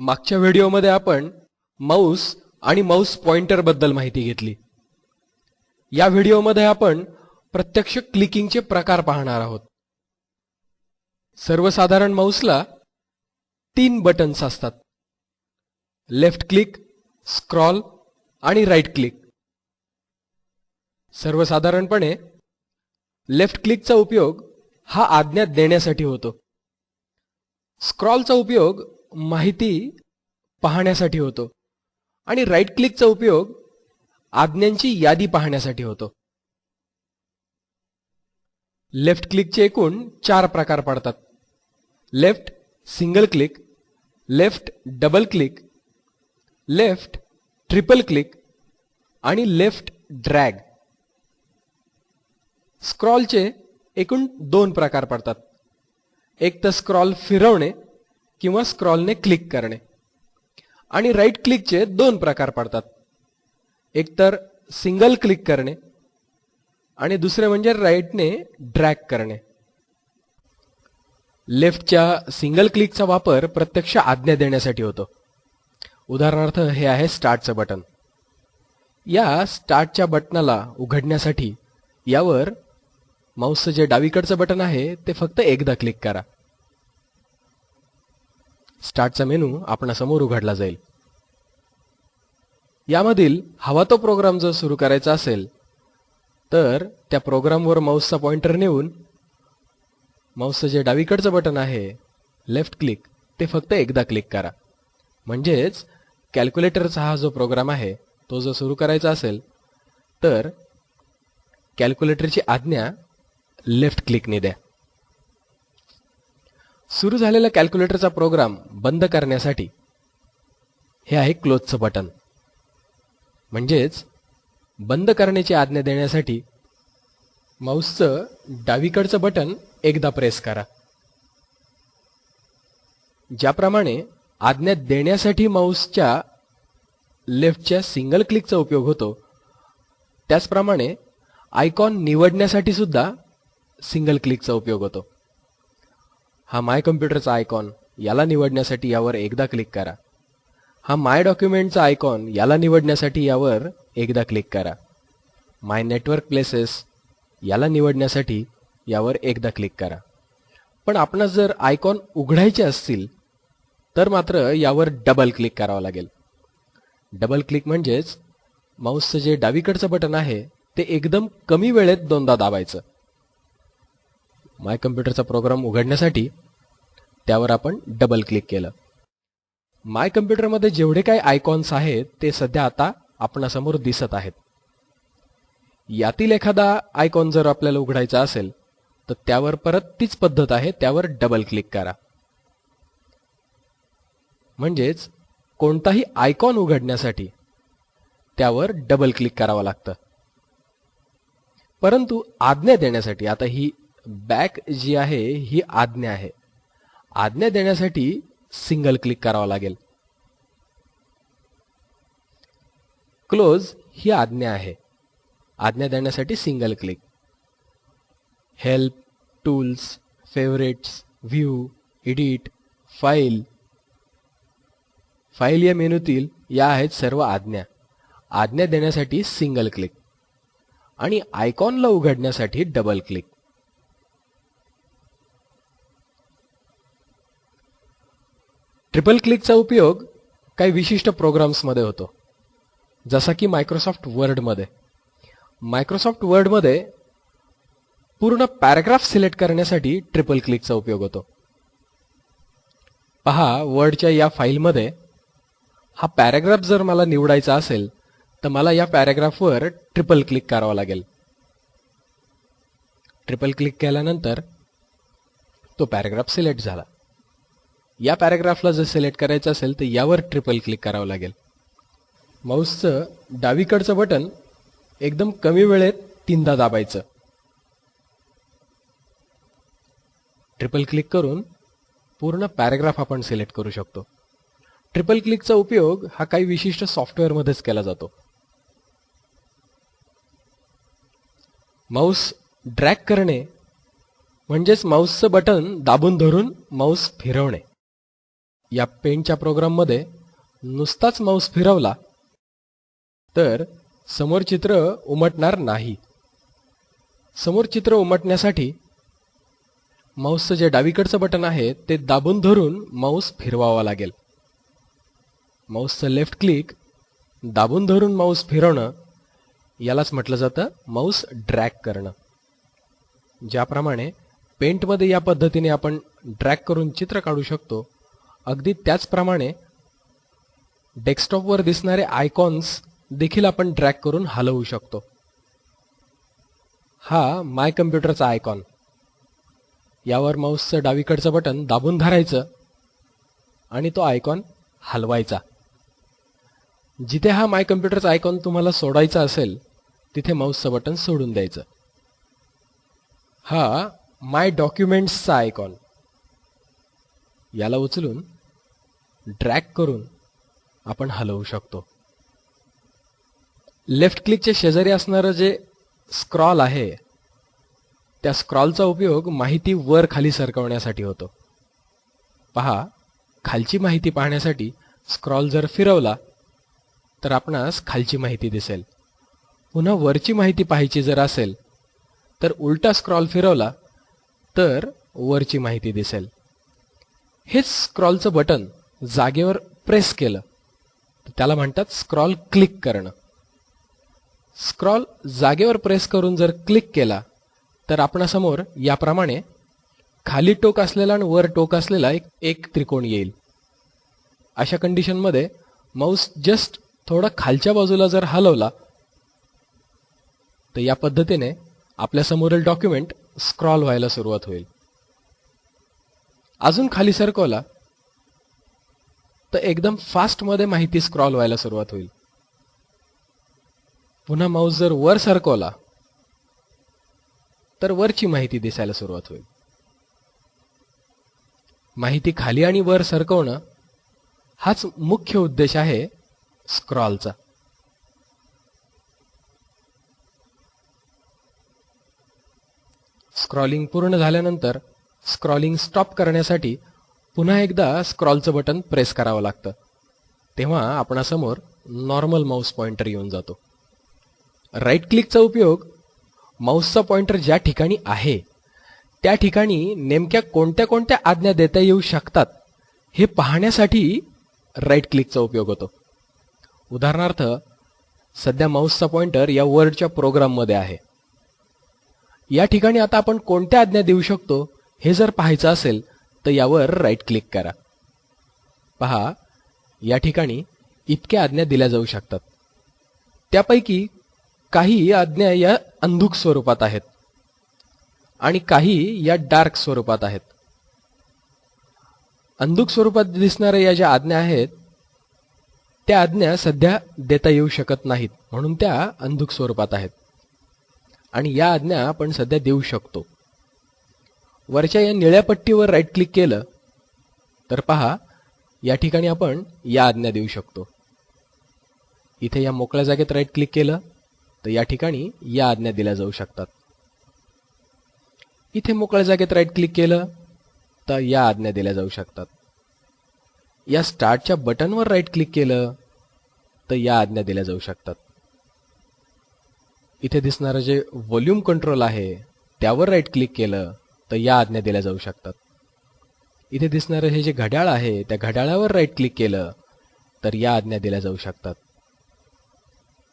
मागच्या व्हिडिओमध्ये आपण माऊस आणि माऊस पॉइंटरबद्दल माहिती घेतली. या व्हिडिओमध्ये आपण प्रत्यक्ष क्लिकिंगचे प्रकार पाहणार आहोत. सर्वसाधारण माऊसला तीन बटन्स असतात. लेफ्ट क्लिक स्क्रॉल आणि राईट क्लिक. सर्वसाधारणपणे लेफ्ट क्लिकचा उपयोग हा आज्ञा देण्यासाठी होतो. स्क्रॉलचा उपयोग माहिती पाहण्यासाठी होतो. आणि राईट क्लिकचा उपयोग आज्ञांची यादी पाहण्यासाठी होतो. लेफ्ट क्लिकचे एकूण चार प्रकार पडतात. Left single click left double click left triple click आणि लेफ्ट ड्रॅग स्क्रॉलचे एकूण दोन प्रकार पडतात. एक तर स्क्रॉल फिरवणे किंवा स्क्रॉलने क्लिक करणे. आणि राईट क्लिकचे दोन प्रकार पडतात. एकतर सिंगल क्लिक करणे आणि दुसरे म्हणजे राईटने ड्रॅग करणे. लेफ्टच्या सिंगल क्लिकचा वापर प्रत्यक्ष आज्ञा देण्यासाठी होतो. उदाहरणार्थ हे आहे स्टार्टचं बटन या स्टार्टच्या बटनाला उघडण्यासाठी यावर माऊसचं जे डावीकडचं बटन आहे ते फक्त एकदा क्लिक करा. स्टार्टचा मेनू आपणासमोर उघडला जाईल. यामधील हवा तो प्रोग्राम जर सुरू करायचा असेल तर त्या प्रोग्रामवर माऊसचा पॉइंटर नेऊन माऊसचं जे डावीकडचं बटन आहे लेफ्ट क्लिक ते फक्त एकदा क्लिक करा. म्हणजेच कॅल्क्युलेटरचा हा जो प्रोग्राम आहे तो जर सुरू करायचा असेल तर कॅल्क्युलेटरची आज्ञा लेफ्ट क्लिकने द्या. सुरू झालेला कॅल्क्युलेटरचा प्रोग्राम बंद करण्यासाठी हे आहे क्लोजचं बटन. म्हणजेच बंद करण्याची आज्ञा देण्यासाठी माऊसचं डावीकडचं बटन एकदा प्रेस करा. ज्याप्रमाणे आज्ञा देण्यासाठी माऊसच्या लेफ्टच्या सिंगल क्लिकचा उपयोग होतो त्याचप्रमाणे आयकॉन निवडण्यासाठी सुद्धा सिंगल क्लिकचा उपयोग होतो. हा माय कम्प्युटरचा आयकॉन याला निवडण्यासाठी यावर एकदा क्लिक करा. हा माय डॉक्युमेंटचा आयकॉन याला निवडण्यासाठी यावर एकदा क्लिक करा. माय नेटवर्क प्लेसेस याला निवडण्यासाठी यावर एकदा क्लिक करा. पण आपणास जर आयकॉन उघडायचे असतील तर मात्र यावर डबल क्लिक करावं लागेल. डबल क्लिक म्हणजेच माऊसचं जे डावीकडचं बटन आहे ते एकदम कमी वेळेत दोनदा दाबायचं. माय कम्प्युटरचा प्रोग्राम उघडण्यासाठी त्यावर आपण डबल क्लिक केलं. माय कम्प्युटरमध्ये जेवढे काही आयकॉन्स आहेत ते सध्या आता आपणासमोर दिसत आहेत. यातील एखादा आयकॉन जर आपल्याला उघडायचा असेल तर त्यावर परत तीच पद्धत आहे त्यावर डबल क्लिक करा. म्हणजेच कोणताही आयकॉन उघडण्यासाठी त्यावर डबल क्लिक करावं लागतं. परंतु आज्ञा देण्यासाठी आता ही बॅक जी आहे ही आज्ञा आहे. आज्ञा देण्यासाठी सिंगल क्लिक करावं लागेल. क्लोज ही आज्ञा आहे. आज्ञा देण्यासाठी single click help tools favourites view edit file file या मेनूतील या आहेत सर्व आज्ञा. आज्ञा देण्यासाठी सिंगल क्लिक आणि आयकॉनला उघडण्यासाठी डबल क्लिक ट्रिपल क्लिकचा उपयोग काही विशिष्ट प्रोग्राम्समध्ये होतो. जसा की मायक्रोसॉफ्ट वर्डमध्ये मायक्रोसॉफ्ट वर्डमध्ये पूर्ण पॅराग्राफ सिलेक्ट करण्यासाठी ट्रिपल क्लिकचा उपयोग होतो. पहा वर्डच्या या फाईलमध्ये हा पॅराग्राफ जर मला निवडायचा असेल तर मला या पॅराग्राफवर ट्रिपल क्लिक करावं लागेल. ट्रिपल क्लिक केल्यानंतर तो पॅराग्राफ सिलेक्ट झाला. या जर सिलेक्ट करायचं असेल तर यावर ट्रिपल क्लिक करावं लागेल. माऊसचं डावीकडचं बटन एकदम कमी वेळेत तीनदा दाबायचं. ट्रिपल क्लिक करून पूर्ण पॅराग्राफ आपण सिलेक्ट करू शकतो. ट्रिपल क्लिकचा उपयोग हा काही विशिष्ट सॉफ्टवेअरमध्येच केला जातो. माऊस ड्रॅग करणे म्हणजेच माऊसचं बटन दाबून धरून माऊस फिरवणे. या पेंटच्या प्रोग्राममध्ये नुसताच माऊस फिरवला तर समोर चित्र उमटणार नाही. समोर चित्र उमटण्यासाठी माऊसचं जे डावीकडचं बटन आहे ते दाबून धरून माऊस फिरवावा लागेल. माऊसचं लेफ्ट क्लिक दाबून धरून माऊस फिरवणं यालाच म्हटलं जातं माऊस ड्रॅग करणं. ज्याप्रमाणे पेंटमध्ये या पद्धतीने आपण ड्रॅग करून चित्र काढू शकतो अगदी त्याचप्रमाणे डेस्कटॉपवर दिसणारे आयकॉन्स देखील आपण ड्रॅग करून हलवू शकतो. हा माय कम्प्युटरचा आयकॉन. यावर माऊसचं डावीकडचं बटन दाबून धरायचं आणि तो आयकॉन हलवायचा. जिथे हा माय कम्प्युटरचा आयकॉन तुम्हाला सोडायचा असेल तिथे माऊसचं बटन सोडून द्यायचं. हा माय डॉक्युमेंट्सचा आयकॉन. याला उचलून ड्रॅग करून आपण हलवू शकतो. लेफ्ट क्लिकच्या शेजारी असणारं जे स्क्रॉल आहे त्या स्क्रॉलचा उपयोग माहिती वर खाली सरकवण्यासाठी होतो. पहा खालची माहिती पाहण्यासाठी स्क्रॉल जर फिरवला तर आपणास खालची माहिती दिसेल. पुन्हा वरची माहिती पाहायची जर असेल तर उलटा स्क्रॉल फिरवला तर वरची माहिती दिसेल. हेच स्क्रॉलचं बटन जागेवर प्रेस केलं. तर त्याला म्हणतात स्क्रॉल क्लिक करणं. स्क्रॉल जागेवर प्रेस करून जर क्लिक केला तर आपणासमोर याप्रमाणे खाली टोक असलेला आणि वर टोक असलेला एक एक त्रिकोण येईल. अशा कंडिशनमध्ये माऊस जस्ट थोडा खालच्या बाजूला जर हलवला तर या पद्धतीने आपल्यासमोरील डॉक्युमेंट स्क्रॉल व्हायला सुरुवात होईल. अजून खाली सरकवला तर एकदम फास्टमध्ये माहिती स्क्रॉल व्हायला सुरुवात होईल. पुन्हा माऊस जर वर सरकवला तर वरची माहिती दिसायला सुरुवात होईल. माहिती खाली आणि वर सरकवणं हाच मुख्य उद्देश आहे स्क्रॉलचा. स्क्रॉलिंग पूर्ण झाल्यानंतर स्क्रॉलिंग स्टॉप करण्यासाठी पुन्हा एकदा स्क्रॉलचं बटन प्रेस करावं लागतं. तेव्हा आपणासमोर नॉर्मल माऊस पॉइंटर येऊन जातो. राईट क्लिकचा उपयोग माऊसचा पॉइंटर ज्या ठिकाणी आहे त्या ठिकाणी नेमक्या कोणत्या कोणत्या आज्ञा देता येऊ शकतात हे पाहण्यासाठी राईट क्लिकचा उपयोग होतो. उदाहरणार्थ सध्या माऊसचा पॉइंटर या वर्डच्या प्रोग्राममध्ये आहे. या ठिकाणी आता आपण कोणत्या आज्ञा देऊ शकतो हे जर पाहायचं असेल तर यावर राईट क्लिक करा. पहा या ठिकाणी इतक्या आज्ञा दिल्या जाऊ शकतात. त्यापैकी काही आज्ञा या अंधुक स्वरूपात आहेत आणि काही या डार्क स्वरूपात आहेत. अंधुक स्वरूपात दिसणाऱ्या या ज्या आज्ञा आहेत त्या आज्ञा सध्या देता येऊ शकत नाहीत म्हणून त्या अंधुक स्वरूपात आहेत. आणि या आज्ञा आपण सध्या देऊ शकतो. वरच्या या निळ्या पट्टीवर राईट क्लिक केलं तर पहा या ठिकाणी आपण या आज्ञा देऊ शकतो. इथे या मोकळ्या जागेत राईट क्लिक केलं तर या ठिकाणी या आज्ञा दिल्या जाऊ शकतात. इथे मोकळ्या जागेत राईट क्लिक केलं तर या आज्ञा दिल्या जाऊ शकतात. या स्टार्टच्या बटनवर राईट क्लिक केलं तर या आज्ञा दिल्या जाऊ शकतात. इथे दिसणारं जे व्हॉल्यूम कंट्रोल आहे त्यावर राईट क्लिक केलं तर या आज्ञा दिल्या जाऊ शकतात. इथे दिसणारं हे जे घड्याळ आहे त्या घड्याळावर राईट क्लिक केलं तर या आज्ञा दिल्या जाऊ शकतात.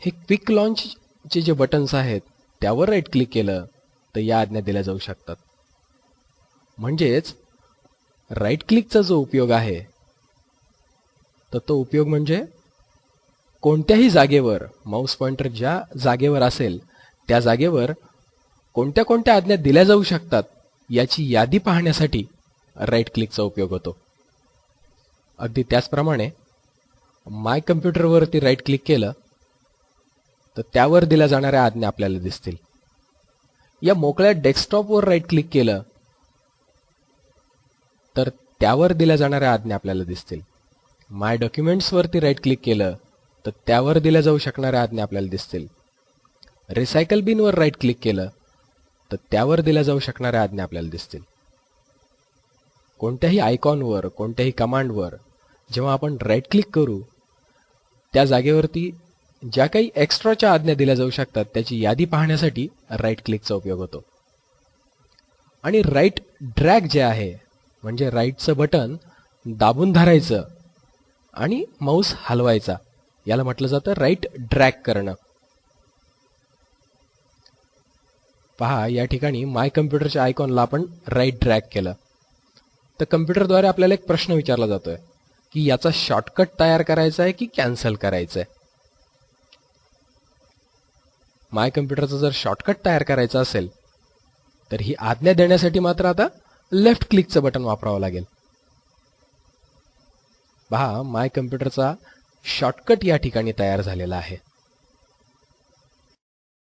हे क्विक लॉन्चचे जे बटन्स आहेत त्यावर राईट क्लिक केलं तर या आज्ञा दिल्या जाऊ शकतात. म्हणजेच राईट क्लिकचा जो उपयोग आहे तर तो उपयोग म्हणजे कोणत्याही जागेवर माऊस पॉइंटर ज्या जागेवर असेल त्या जागेवर कोणत्या कोणत्या आज्ञा दिल्या जाऊ शकतात याची यादी पाहण्यासाठी राईट क्लिकचा उपयोग होतो. अगदी त्याचप्रमाणे माय कम्प्युटरवरती राईट क्लिक केलं तर त्यावर दिल्या जाणाऱ्या आज्ञा आपल्याला दिसतील. या मोकळ्या डेस्कटॉपवर राईट क्लिक केलं तर त्यावर दिल्या जाणाऱ्या आज्ञा आपल्याला दिसतील. माय डॉक्युमेंट्सवरती राईट क्लिक केलं तर त्यावर दिल्या जाऊ शकणाऱ्या आज्ञा आपल्याला दिसतील. रिसायकल बिनवर राईट क्लिक केलं तर त्यावर दिल्या जाऊ शकणाऱ्या आज्ञा आपल्याला दिसतील. कोणत्याही आयकॉनवर कोणत्याही कमांडवर जेव्हा आपण राईट क्लिक करू त्या जागेवरती ज्या काही एक्स्ट्राच्या आज्ञा दिल्या जाऊ शकतात त्याची यादी पाहण्यासाठी राईट क्लिकचा उपयोग होतो. आणि राईट ड्रॅग जे आहे म्हणजे राईटचं बटन दाबून धरायचं आणि माऊस हलवायचा याला म्हटलं जातं राईट ड्रॅग करणं. पहा या ठिकाणी माय कम्प्युटरच्या आयकॉनला आपण राईट ड्रॅग केलं. तर कम्प्युटरद्वारे आपल्याला एक प्रश्न विचारला जातोय की याचा शॉर्टकट तयार करायचा आहे की कॅन्सल करायचा आहे माय कम्प्युटरचा जर शॉर्टकट तयार करायचा असेल तर ही आज्ञा देण्यासाठी मात्र आता लेफ्ट क्लिकचं बटन वापरावं लागेल. पहा माय कम्प्युटरचा शॉर्टकट या ठिकाणी तयार झालेला आहे.